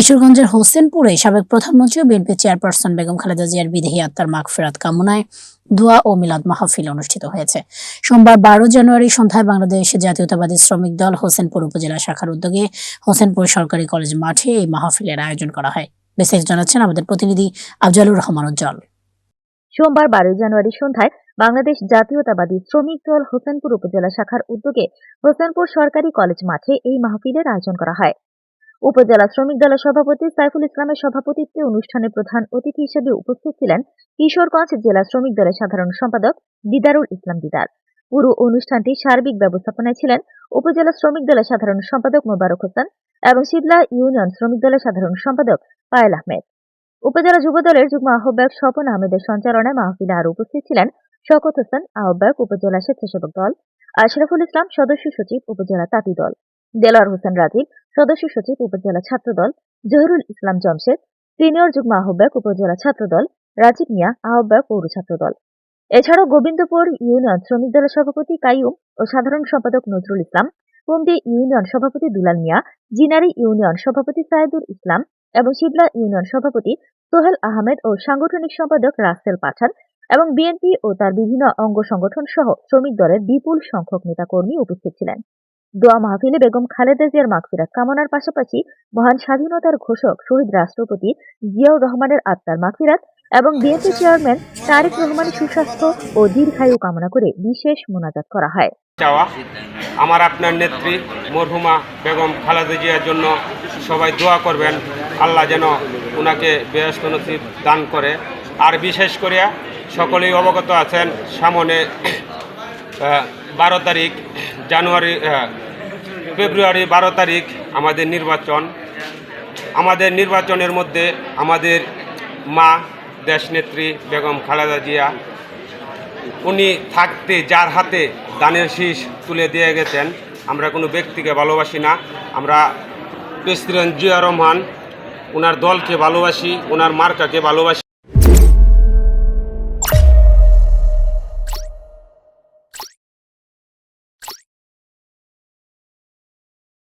কিশোরগঞ্জের হোসেনপুরে সাবেক প্রধানমন্ত্রী ও বিএনপি চেয়ারপারসন বেগম খালেদা জিয়ার বিদেহী আত্মার মাগফেরাত কামনায় দোয়া ও মিলাদ মাহফিল অনুষ্ঠিত হয়েছে। সোমবার বারো জানুয়ারি সন্ধ্যায় বাংলাদেশ জাতীয়তাবাদী শ্রমিক দল হোসেনপুর উপজেলা শাখার উদ্যোগে হোসেনপুর সরকারি কলেজ মাঠে এই মাহফিলের আয়োজন করা হয়। বিশেষ জানাচ্ছেন আমাদের প্রতিনিধি আফজালুর রহমান উজ্জ্বল। সোমবার বারোই জানুয়ারি সন্ধ্যায় বাংলাদেশ জাতীয়তাবাদী শ্রমিক দল হোসেনপুর উপজেলা শাখার উদ্যোগে হোসেনপুর সরকারি কলেজ মাঠে এই মাহফিলের আয়োজন করা হয়। উপজেলা শ্রমিক দলের সভাপতি সাইফুল ইসলামের সভাপতিত্বে অনুষ্ঠানে প্রধান অতিথি হিসেবে উপস্থিত ছিলেন কিশোরগঞ্জ জেলা শ্রমিক দলের সাধারণ সম্পাদক দিদারুল ইসলাম দিদার। পুরো অনুষ্ঠানটি সার্বিক ব্যবস্থাপনায় ছিলেন উপজেলা শ্রমিক দলের সাধারণ সম্পাদক মোবারক হোসেন এবং শিবলা ইউনিয়ন শ্রমিক দলের সাধারণ সম্পাদক পায়েল আহমেদ। উপজেলা যুব দলের যুগ্ম আহ্বায়ক স্বপন আহমেদের সঞ্চালনায় মাহফিলে আরও উপস্থিত ছিলেন শকত হোসেন, আহ্বায়ক উপজেলা স্বেচ্ছাসেবক দল, আশরাফুল ইসলাম সদস্য সচিব উপজেলা তাঁতি দল দেলার হোসেন রাজীব সদস্য সচিব উপজেলা ছাত্র দল জহিরুল ইসলাম জমশেদ, সিনিয়র যুগ্ম আহ্বায়ক উপজেলা ছাত্র দল রাজীব মিয়া, আহ্বায়ক পৌর ছাত্র দল এছাড়াও গোবিন্দপুর ইউনিয়ন শ্রমিক দলের সভাপতি কাইয়ুম ও সাধারণ সম্পাদক নজরুল ইসলাম কুন্দি ইউনিয়ন সভাপতি দুলাল মিয়া, জিনারি ইউনিয়ন সভাপতি সাইদুল ইসলাম এবং শিবলা ইউনিয়ন সভাপতি সোহেল আহমেদ ও সাংগঠনিক সম্পাদক রাসেল পাঠান এবং বিএনপি ও তার বিভিন্ন অঙ্গ সংগঠন সহ শ্রমিক দলের বিপুল সংখ্যক নেতাকর্মী উপস্থিত ছিলেন। দোয়া মাহফিলে বেগম খালেদা জিয়ার মাগফিরাত কামনার পাশাপাশি মহান স্বাধীনতার ঘোষক, শহীদ রাষ্ট্রপতি জিয়াউর রহমানের আত্মার মাগফিরাত এবং বিএনপি চেয়ারম্যান তারেক রহমানের সুস্বাস্থ্য ও দীর্ঘায়ু কামনা করে বিশেষ মোনাজাত করা হয়। চাওয়া আমার আপনার নেত্রী মরহুমা বেগম খালেদা জিয়ার জন্য সবাই দোয়া করবেন, আল্লাহ যেন ওনাকে বেহস্ত দান করে। আর বিশেষ করে সকলেই অবগত আছেন সামনে বারো তারিখ জানুয়ারি ফেব্রুয়ারি বারো তারিখ আমাদের নির্বাচন। আমাদের নির্বাচনের মধ্যে আমাদের মা দেশনেত্রী বেগম খালেদা জিয়া, উনি থাকতে যার হাতে দানের শীষ তুলে দিয়ে গেছেন। আমরা কোনো ব্যক্তিকে ভালোবাসি না। আমরা প্রেসিডেন্ট জিয়া রহমান ওনার দলকে ভালোবাসি ওনার মার্কাকে ভালোবাসি।